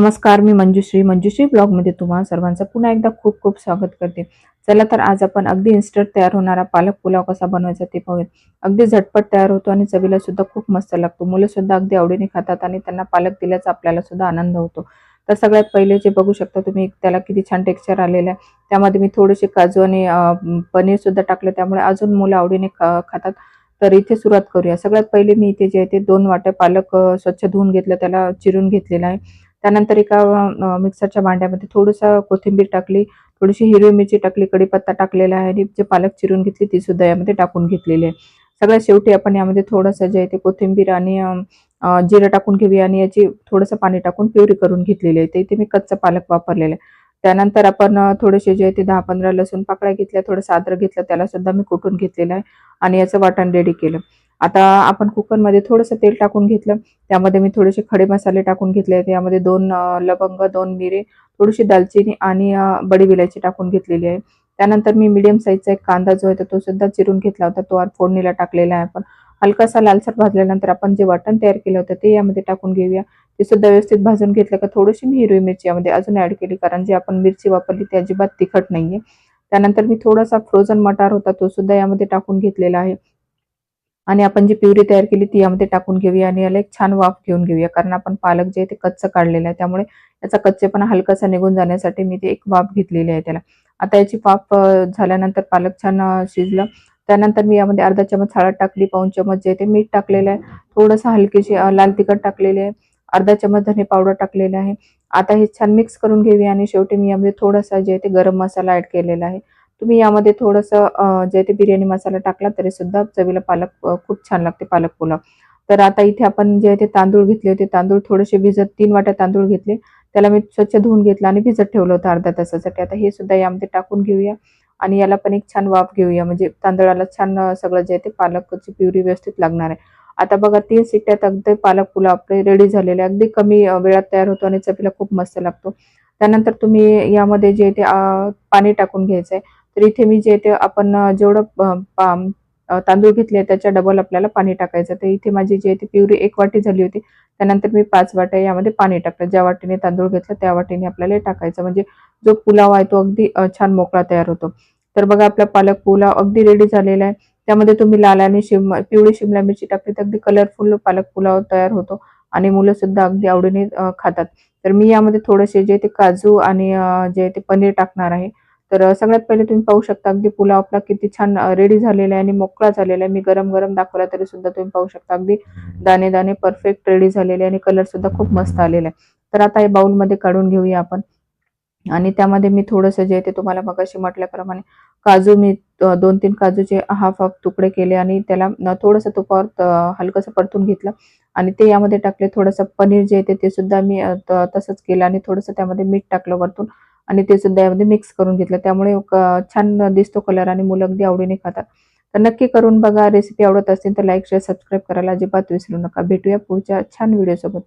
नमस्कार मी मंजुश्री. मंजुश्री ब्लॉगमध्ये तुम्हा सर्वांचं पुन्हा एकदा खूप खूप स्वागत करते. चला तर आज आपण अगदी इन्स्टंट तयार होणारा पालक पुलाव कसा बनवायचा ते पाहूयात. अगदी झटपट तयार होतो आणि चवीला सुद्धा खूप मस्त लागतो. मुलं सुद्धा अगदी आवडीने खातात आणि त्यांना पालक दिल्याचा आपल्याला सुद्धा आनंद होतो. तर सगळ्यात पहिले जे बघू शकता तुम्ही त्याला किती छान टेक्स्चर आलेलं आहे. त्यामध्ये मी थोडेसे काजू आणि पनीरसुद्धा पनीर सुद्धा त्यामुळे अजून मुलं आवडीने खा- खातात. तर इथे सुरुवात करूया. सगळ्यात पहिले मी इथे जे आहे ते दोन वाट्या पालक स्वच्छ धुवून घेतलं. त्याला चिरून घेतलेला आहे. त्यानंतर एका मिक्सरच्या भांड्यामध्ये थोडंसं कोथिंबीर टाकली थोडीशी हिरवी मिरची टाकली कडीपत्ता टाकलेला आहे आणि जे पालक चिरून घेतली ती सुद्धा यामध्ये टाकून घेतलेली आहे. सगळ्यात शेवटी आपण यामध्ये थोडंसं जे आहे ते कोथिंबीर आणि जिरं टाकून घेऊया आणि याची थोडंसं पाणी टाकून प्युरी करून घेतलेली आहे. ते इथे मी कच्चं पालक वापरलेलं आहे. त्यानंतर आपण थोडेसे जे आहे ते दहा पंधरा लसूण पाकळ्या घेतल्या थोडंसं आदर घेतलं त्याला सुद्धा मी कुटून घेतलेलं आहे आणि याचं वाटण रेडी केलं. आता आपण कुकरमध्ये थोडंसं तेल टाकून घेतलं. त्यामध्ये मी थोडेसे खडे मसाले टाकून घेतले. त्यामध्ये दोन लवंग दोन मिरे थोडीशी दालचिनी आणि बडी विलायची टाकून घेतलेली आहे. त्यानंतर मी मीडियम साईजचा एक कांदा जो आहे तो सुद्धा चिरून घेतला होता. तो फोडणीला टाकलेला आहे आपण. हलकासा लालसर भाजल्यानंतर आपण जे वाटण तयार केलं होतं ते यामध्ये टाकून घेऊया. ते सुद्धा व्यवस्थित भाजून घेतलं का थोडीशी मी हिरवी मिरची यामध्ये अजून ऍड केली कारण जी आपण मिरची वापरली ती अजिबात तिखट नाहीये. त्यानंतर मी थोडासा फ्रोझन मटार होता तो सुद्धा यामध्ये टाकून घेतलेला आहे. आणि आपण जी प्युरी तयार केली ती यामध्ये टाकून घेऊया आणि याला एक छान वाफ घेऊन घेऊया. कारण आपण पालक जे आहे ते कच्चं काढलेलं आहे. त्यामुळे याचा कच्चेपणा हलकासा निघून जाण्यासाठी मी ते एक वाफ घेतलेली आहे त्याला. आता याची वाफ झाल्यानंतर पालक छान शिजलं. त्यानंतर मी यामध्ये अर्धा चमच हळद टाकली पाऊन चमच जे ते मीठ टाकलेलं आहे. थोडंसं हलकीशी लाल तिखट टाकलेले आहे. अर्धा चमच धने पावडर टाकलेलं आहे. आता हे छान मिक्स करून घेऊया आणि शेवटी मी यामध्ये थोडासा जे आहे ते गरम मसाला ऍड केलेला आहे. तुम्ही यामध्ये थोडंसं जे ते बिर्याणी मसाला टाकला तरी सुद्धा चवीला पालक खूप छान लागते पालक पुलाव तर आता इथे आपण जे ते तांदूळ घेतले होते तांदूळ थोडेसे भिजत तीन वाट्या तांदूळ घेतले. त्याला मी स्वच्छ धुवून घेतलं आणि भिजत ठेवलं होतं अर्ध्या तासासाठी. आता हे सुद्धा यामध्ये टाकून घेऊया. आणि याला पण एक छान वाफ घेऊया. म्हणजे तांदळाला छान सगळं जे आहे ते पालकची प्युरी व्यवस्थित लागणार आहे. आता बघा तीन शिट्ट्यात अगदी पालक पुलाव आपले रेडी झालेले आहे. अगदी कमी वेळात तयार होतो आणि चवीला खूप मस्त लागतो. त्यानंतर तुम्ही यामध्ये जे ते पाणी टाकून घ्यायचं आहे. तर इथे मी जे ते आपण जेवढं तांदूळ घेतले त्याच्या डबल आपल्याला पाणी टाकायचं. तर इथे माझी जी आहे ती प्युरी एक वाटी झाली होती. त्यानंतर मी पाच वाट्या यामध्ये पाणी टाकलं. ज्या वाटीने तांदूळ घेतलं त्या वाटीने आपल्याला हे टाकायचं. म्हणजे जो पुलाव आहे तो अगदी छान मोकळा तयार होतो. तर बघा आपला पालक पुलाव अगदी रेडी झालेला आहे. त्यामध्ये तुम्ही लाल आणि शिम पिवळी शिमला मिरची टाकली तर अगदी कलरफुल पालक पुलाव तयार होतो आणि मुलं सुद्धा अगदी आवडीने खातात. तर मी यामध्ये थोडेसे जे ते काजू आणि जे ते पनीर टाकणार आहे तर सगळ्यात पहिले तुम्ही पाहू शकता अगदी पुलाव आपला किती छान रेडी झालेला आहे आणि मोकळा झालेला आहे. मी गरम गरम दाखवला तरी सुद्धा तुम्ही पाहू शकता. अगदी दाणे दाणे परफेक्ट रेडी झालेले आहे आणि कलर सुद्धा खूप मस्त आलेला आहे. तर आता हे बाउलमध्ये काढून घेऊया आपण. आणि त्यामध्ये मी थोडंसं जे ते तुम्हाला मगाशी म्हटल्याप्रमाणे काजू मी दोन तीन काजूचे हाफ हाफ तुकडे केले आणि त्याला थोडंसं तुपावर हलकंसं परतून घेतलं. आणि ते यामध्ये टाकले थोडंसं पनीर जे आहे ते सुद्धा मी तसंच केलं आणि थोडंसं त्यामध्ये मीठ टाकलं वरतून. आणि ते सुद्धा यामध्ये मिक्स करून घेतलं. त्यामुळे छान दिसतो कलर आणि मुलं अगदी आवडीने खातात. तर नक्की करून बघा. रेसिपी आवडत असेल तर लाईक शेअर सबस्क्राईब करायला अजिबात विसरू नका. भेटूया पुढच्या छान व्हिडिओसोबत